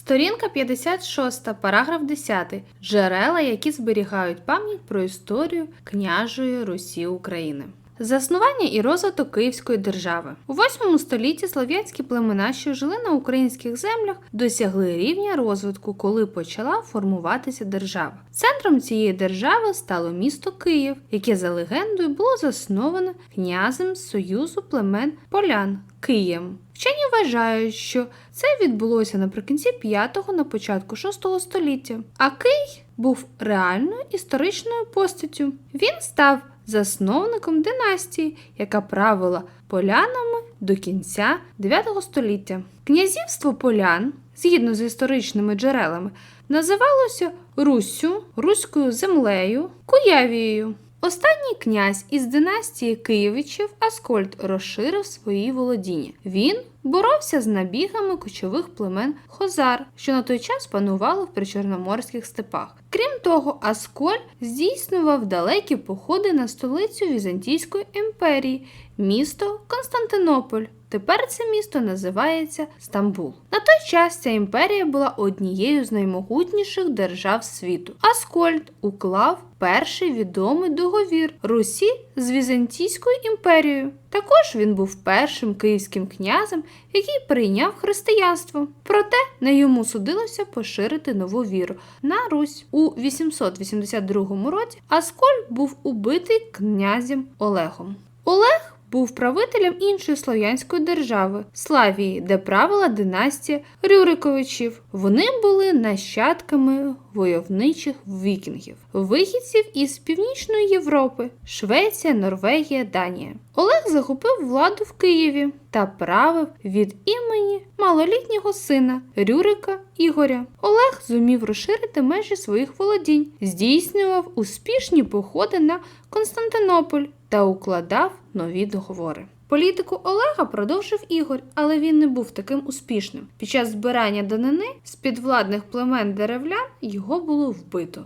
Сторінка 56, параграф 10. Джерела, які зберігають пам'ять про історію княжої Русі України. Заснування і розвиток Київської держави у 8 столітті слов'янські племена, що жили на українських землях, досягли рівня розвитку, коли почала формуватися держава. Центром цієї держави стало місто Київ, яке за легендою було засноване князем союзу племен полян Києм. Вчені вважають, що це відбулося наприкінці 5-го на початку 6 століття. А Кий був реальною історичною постаттю. Він став засновником династії, яка правила полянами до кінця 9 століття. Князівство полян, згідно з історичними джерелами, називалося Руссю, Руською землею, Куявією. Останній князь із династії Києвичів Аскольд розширив свої володіння. Він боровся з набігами кочових племен Хозар, що на той час панували в причорноморських степах. Крім того, Аскольд здійснював далекі походи на столицю Візантійської імперії, місто Константинополь. Тепер це місто називається Стамбул. На той час ця імперія була однією з наймогутніших держав світу. Аскольд уклав перший відомий договір Русі з Візантійською імперією. Також він був першим київським князем, який прийняв християнство. Проте не йому судилося поширити нову віру на Русь. У 882 році Аскольд був убитий князем Олегом. Олег був правителем іншої слов'янської держави Славії, де правила династія Рюриковичів. Вони були нащадками войовничих вікінгів, вихідців із Північної Європи, Швеція, Норвегія, Данія. Олег захопив владу в Києві та правив від імені малолітнього сина Рюрика Ігоря. Олег зумів розширити межі своїх володінь, здійснював успішні походи на Константинополь та укладав нові договори. Політику Олега продовжив Ігор, але він не був таким успішним. Під час збирання данини з підвладних племен деревлян його було вбито.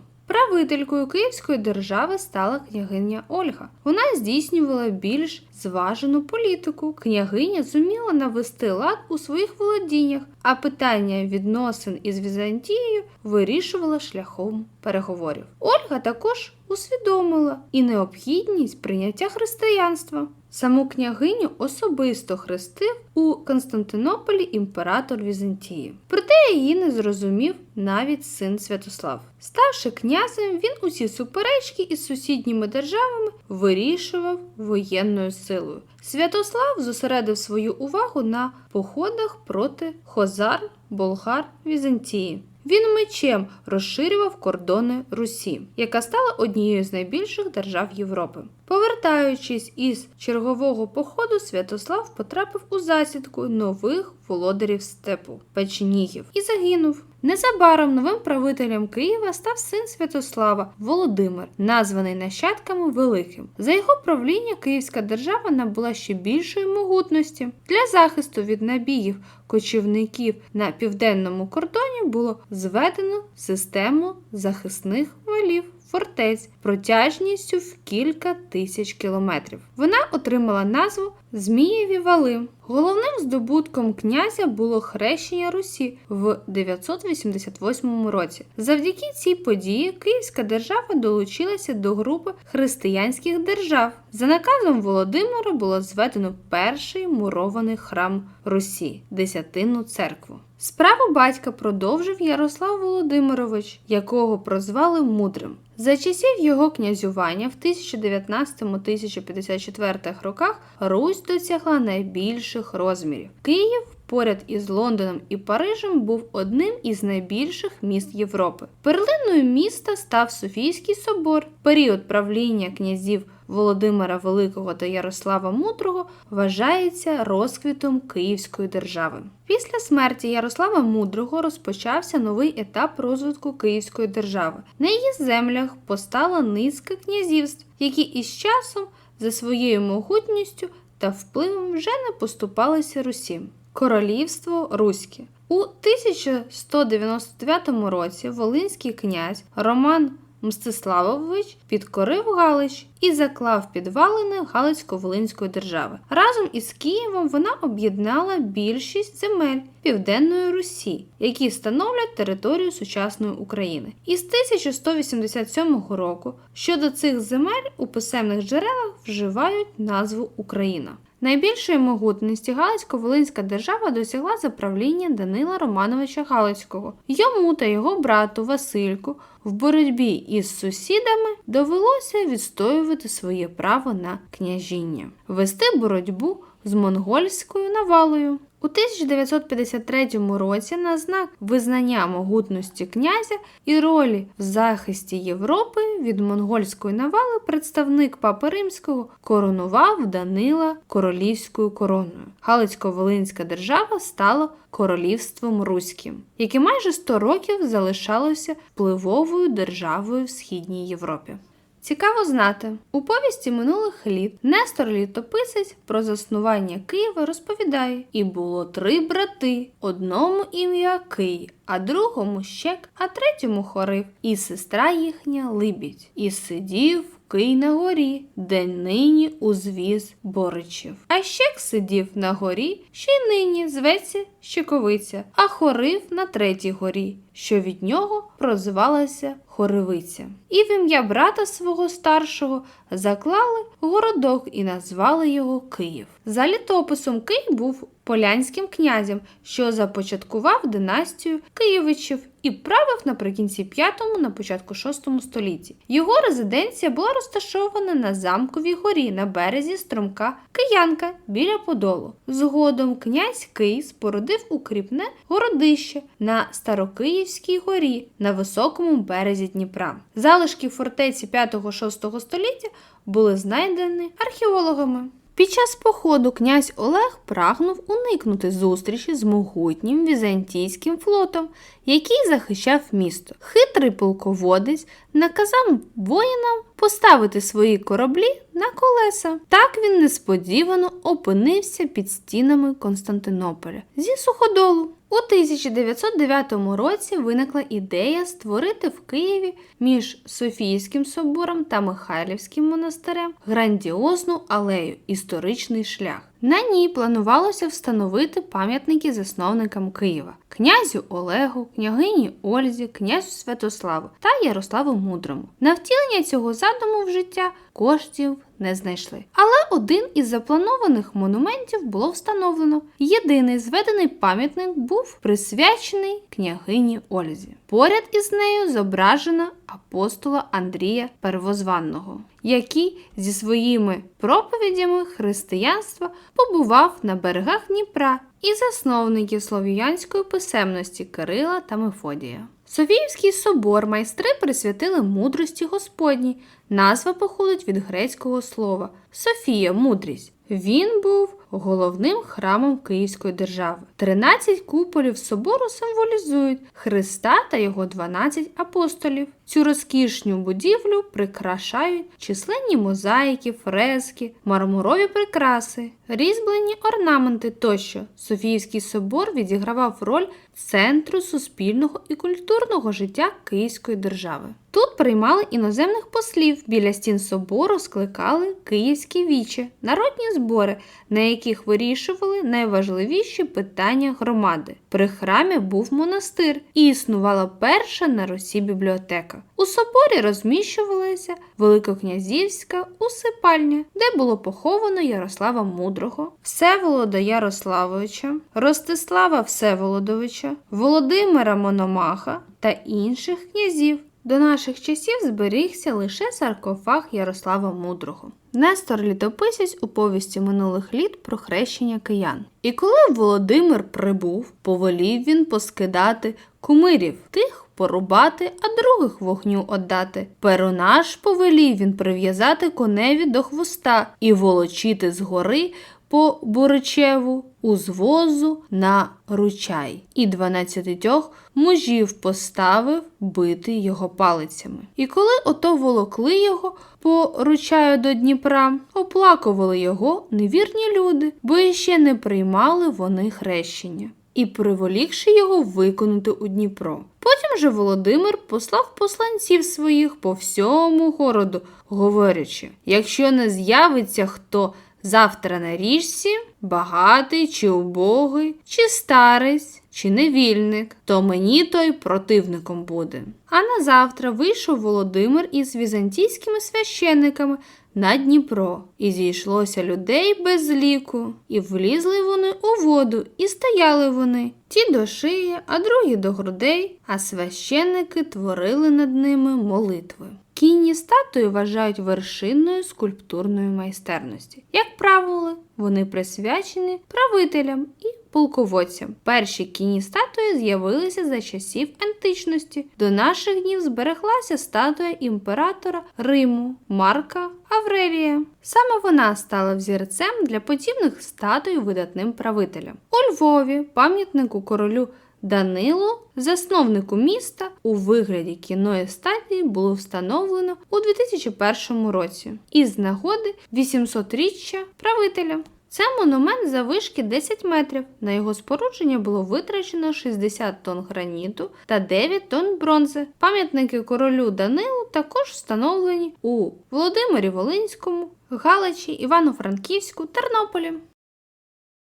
Правителькою Київської держави стала княгиня Ольга. Вона здійснювала більш зважену політику. Княгиня зуміла навести лад у своїх володіннях, а питання відносин із Візантією вирішувала шляхом переговорів. Ольга також усвідомила і необхідність прийняття християнства. Саму княгиню особисто хрестив у Константинополі імператор Візантії. Проте її не зрозумів навіть син Святослав. Ставши князем, він усі суперечки із сусідніми державами вирішував воєнною силою. Святослав зосередив свою увагу на походах проти Хозар, Болгар, Візантії. Він мечем розширював кордони Русі, яка стала однією з найбільших держав Європи. Повертаючись із чергового походу, Святослав потрапив у засідку нових володарів степу печенігів і загинув. Незабаром новим правителем Києва став син Святослава Володимир, названий нащадками Великим. За його правління Київська держава набула ще більшої могутності. Для захисту від набігів кочівників на південному кордоні було зведено систему захисних валів. Фортець протяжністю в кілька тисяч кілометрів. Вона отримала назву Змієві вали. Головним здобутком князя було хрещення Русі в 988 році. Завдяки цій події Київська держава долучилася до групи християнських держав. За наказом Володимира було зведено перший мурований храм Русі Десятинну церкву. Справу батька продовжив Ярослав Володимирович, якого прозвали мудрим. За часів його князювання в 1019-1054 роках Русь досягла найбільших розмірів. Київ поряд із Лондоном і Парижем був одним із найбільших міст Європи. Перлиною міста став Софійський собор. Період правління князів Володимира Великого та Ярослава Мудрого вважається розквітом Київської держави. Після смерті Ярослава Мудрого розпочався новий етап розвитку Київської держави. На її землях постала низка князівств, які із часом за своєю могутністю та впливом вже не поступалися Русі. Королівство Руське у 1199 році Волинський князь Роман Мстиславович підкорив Галич і заклав підвалини Галицько-Волинської держави. Разом із Києвом вона об'єднала більшість земель Південної Русі, які становлять територію сучасної України. Із 1187 року щодо цих земель у писемних джерелах вживають назву Україна. Найбільшої могутності Галицько-Волинська держава досягла за правління Данила Романовича Галицького. Йому та його брату Васильку в боротьбі із сусідами довелося відстоювати своє право на княжіння, вести боротьбу з монгольською навалою. У 1953 році на знак визнання могутності князя і ролі в захисті Європи від монгольської навали представник Папи Римського коронував Данила королівською короною. Галицько-Волинська держава стала королівством руським, яке майже 100 років залишалося впливовою державою в східній Європі. Цікаво знати, у повісті минулих літ Нестор Літописець про заснування Києва розповідає: і було три брати: одному ім'я Кий, а другому щек, а третьому хорив, і сестра їхня Либідь. І сидів Кий на горі, де нині узвіз Боричів. А щек сидів на горі, що й нині зветься Щековиця, а хорив на третій горі, що від нього прозвалася Хоривиця. І в ім'я брата свого старшого заклали городок і назвали його Київ. За літописом Кий був полянським князем, що започаткував династію Києвичів і правив наприкінці 5 на початку 6 столітті. Його резиденція була розташована на замковій горі на березі струмка Киянка біля Подолу. Згодом князь Кий спорудив укріпне городище на Старокиївській горі на високому березі Дніпра. Залишки фортеці 5-6 століття були знайдені археологами. Під час походу князь Олег прагнув уникнути зустрічі з могутнім візантійським флотом, який захищав місто. Хитрий полководець наказав воїнам поставити свої кораблі на колеса. Так він несподівано опинився під стінами Константинополя зі суходолу. У 1909 році виникла ідея створити в Києві між Софійським собором та Михайлівським монастирем грандіозну алею історичний шлях. На ній планувалося встановити пам'ятники засновникам Києва князю Олегу, княгині Ользі, князю Святославу та Ярославу Мудрому. На втілення цього задуму в життя коштів не знайшли. Але один із запланованих монументів було встановлено. Єдиний зведений пам'ятник був присвячений княгині Ользі. Поряд із нею зображена апостола Андрія Первозванного, який зі своїми проповідями християнства побував на берегах Дніпра і засновників слов'янської писемності Кирила та Мефодія. Софіївський собор майстри присвятили мудрості Господній. Назва походить від грецького слова Софія мудрість. Він був головним храмом Київської держави. 13 куполів собору символізують Христа та його 12 апостолів. Цю розкішню будівлю прикрашають численні мозаїки, фрески, мармурові прикраси, різьблені орнаменти тощо. Софіївський собор відігравав роль центру суспільного і культурного життя Київської держави. Тут приймали іноземних послів. Біля стін собору скликали київські вічі, народні збори, на яких вирішували найважливіші питання громади. При храмі був монастир і існувала перша на Русі бібліотека. У соборі розміщувалася Великокнязівська усипальня, де було поховано Ярослава Мудрого, Всеволода Ярославовича, Ростислава Всеволодовича, Володимира Мономаха та інших князів. До наших часів зберігся лише саркофаг Ярослава Мудрого. Нестор літописець у повісті минулих літ про хрещення киян. І коли Володимир прибув, повелів він поскидати кумирів тих порубати, а других вогню отдати. Перонаж повелів він прив'язати коневі до хвоста і волочити з гори по Боричеву у звозу на ручай, і дванадцятитьох мужів поставив бити його палицями. І коли ото волокли його по ручаю до Дніпра, оплакували його невірні люди, бо іще не приймали вони хрещення. І приволікши його виконати у Дніпро. Потім же Володимир послав посланців своїх по всьому городу, говорячи: якщо не з'явиться хто завтра на річці, багатий чи убогий, чи старець, чи невільник, то мені той противником буде. А на завтра вийшов Володимир із візантійськими священниками на Дніпро, і зійшлося людей без ліку, і влізли вони у воду, і стояли вони, ті до шиї, а другі до грудей, а священники творили над ними молитви. Кінні статуї вважають вершиною скульптурної майстерності. Як правило, вони присвячені правителям і полководцям. Перші кінні статуї з'явилися за часів античності. До наших днів збереглася статуя імператора Риму Марка Аврелія. Саме вона стала взірцем для подібних статуй видатним правителям. У Львові пам'ятнику королю Данилу, засновнику міста, у вигляді кіної статії було встановлено у 2001 році із нагоди 800-річчя правителя. Це монумент завишки 10 метрів. На його спорудження було витрачено 60 тонн граніту та 9 тонн бронзи. Пам'ятники королю Данилу також встановлені у Володимирі Волинському, Галичі, Івано-Франківську, Тернополі.